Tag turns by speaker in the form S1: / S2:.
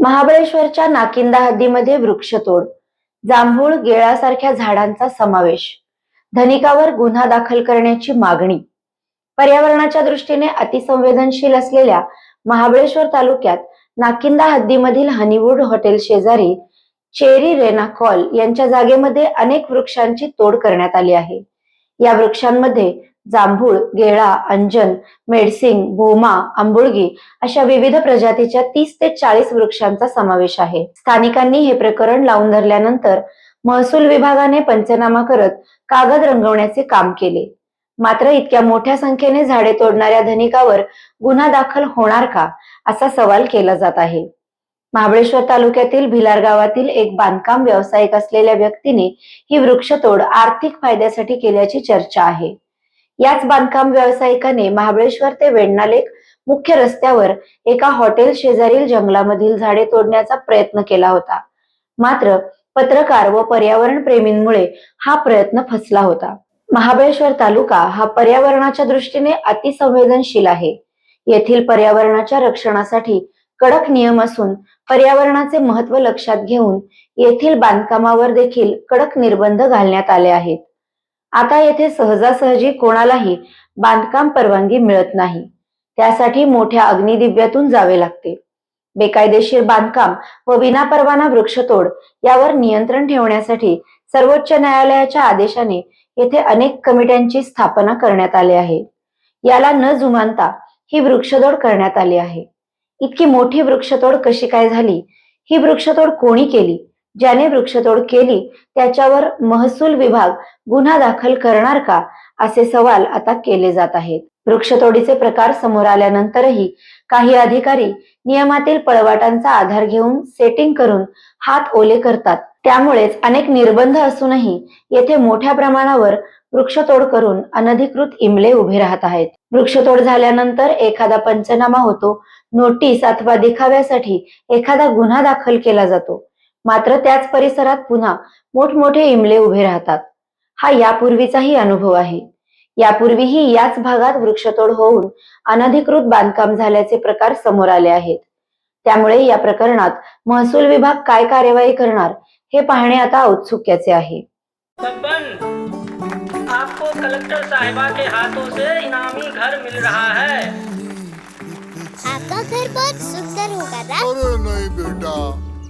S1: महाबळेश्वरच्या नाकिंदा हद्दीमध्ये वृक्षतोड जांभूळ गेळासारख्या झाडांचा समावेश धनिकावर गुन्हा दाखल करण्याची मागणी. पर्यावरणाच्या दृष्टीने अतिसंवेदनशील असलेल्या महाबळेश्वर तालुक्यात नाकिंदा हद्दीमधील हनीवूड हॉटेल शेजारी चेरी रेना कॉल यांच्या जागेमध्ये अनेक वृक्षांची तोड करण्यात आली आहे. या वृक्षांमध्ये जांभूळ गेळा अंजन मेडसिंग भोमा आंबुळगी अशा विविध प्रजातीच्या तीस ते चाळीस वृक्षांचा समावेश आहे. स्थानिकांनी हे प्रकरण लावून धरल्यानंतर महसूल विभागाने पंचनामा करत कागद रंगवण्याचे काम केले. मात्र इतक्या मोठ्या संख्येने झाडे तोडणाऱ्या धनिकावर गुन्हा दाखल होणार का असा सवाल केला जात आहे. महाबळेश्वर तालुक्यातील भिलार गावातील एक बांधकाम व्यावसायिक असलेल्या व्यक्तीने ही वृक्षतोड आर्थिक फायद्यासाठी केल्याची चर्चा आहे. याच बांधकाम व्यावसायिकाने महाबळेश्वर ते वेण्णालेक मुख्य रस्त्यावर एका हॉटेल शेजारील जंगलामधील झाडे तोडण्याचा प्रयत्न केला होता. मात्र पत्रकार व पर्यावरण प्रेमींमुळे हा प्रयत्न फसला होता. महाबळेश्वर तालुका हा पर्यावरणाच्या दृष्टीने अतिसंवेदनशील आहे. येथील पर्यावरणाच्या रक्षणासाठी कडक नियम असून पर्यावरणाचे महत्त्व लक्षात घेऊन येथील बांधकामावर देखील कडक निर्बंध घालण्यात आले आहेत. आता येथे सहजासहजी कोणालाही बांधकाम परवानगी मिळत नाही. त्यासाठी मोठ्या अग्निदिव्यातून जावे लागते. बेकायदेशीर बांधकाम व विनापरवाना वृक्षतोड यावर नियंत्रण ठेवण्यासाठी सर्वोच्च न्यायालयाच्या आदेशाने येथे अनेक कमिट्यांची स्थापना करण्यात आली आहे. याला न जुमानता ही वृक्षतोड करण्यात आली आहे. इतकी मोठी वृक्षतोड कशी काय झाली? ही वृक्षतोड कोणी केली? ज्याने वृक्षतोड केली त्याच्यावर महसूल विभाग गुन्हा दाखल करणार का असे सवाल आता केले जात आहेत. वृक्षतोडीचे प्रकार समोर आल्यानंतरही काही अधिकारी नियमातील पळवाटांचा आधार घेऊन सेटिंग करून हात ओले करतात. त्यामुळेच अनेक निर्बंध असूनही येथे मोठ्या प्रमाणावर वृक्षतोड करून अनधिकृत इमले उभे राहत आहेत. वृक्षतोड झाल्यानंतर एखादा पंचनामा होतो. नोटीस अथवा दिखाव्यासाठी एखादा गुन्हा दाखल केला जातो. मात्र त्याच परिसरात पुन्हा मोठमोठे इमले उभे राहतात. हा यापूर्वीचाही अनुभव आहे. यापूर्वीही याच भागात वृक्षतोड होऊन अनधिकृत बांधकाम झाल्याचे प्रकार समोर आले आहेत. त्यामुळे या प्रकरणात महसूल विभाग काय कार्यवाही करणार हे पाहणे आता औत्सुक्याचे आहे.
S2: आपको कलेक्टर साहिबा के हाथों से इनामी घर मिल रहा है।
S3: आपका घर बहुत सुंदर होगा ना
S4: अरे नहीं बेटा।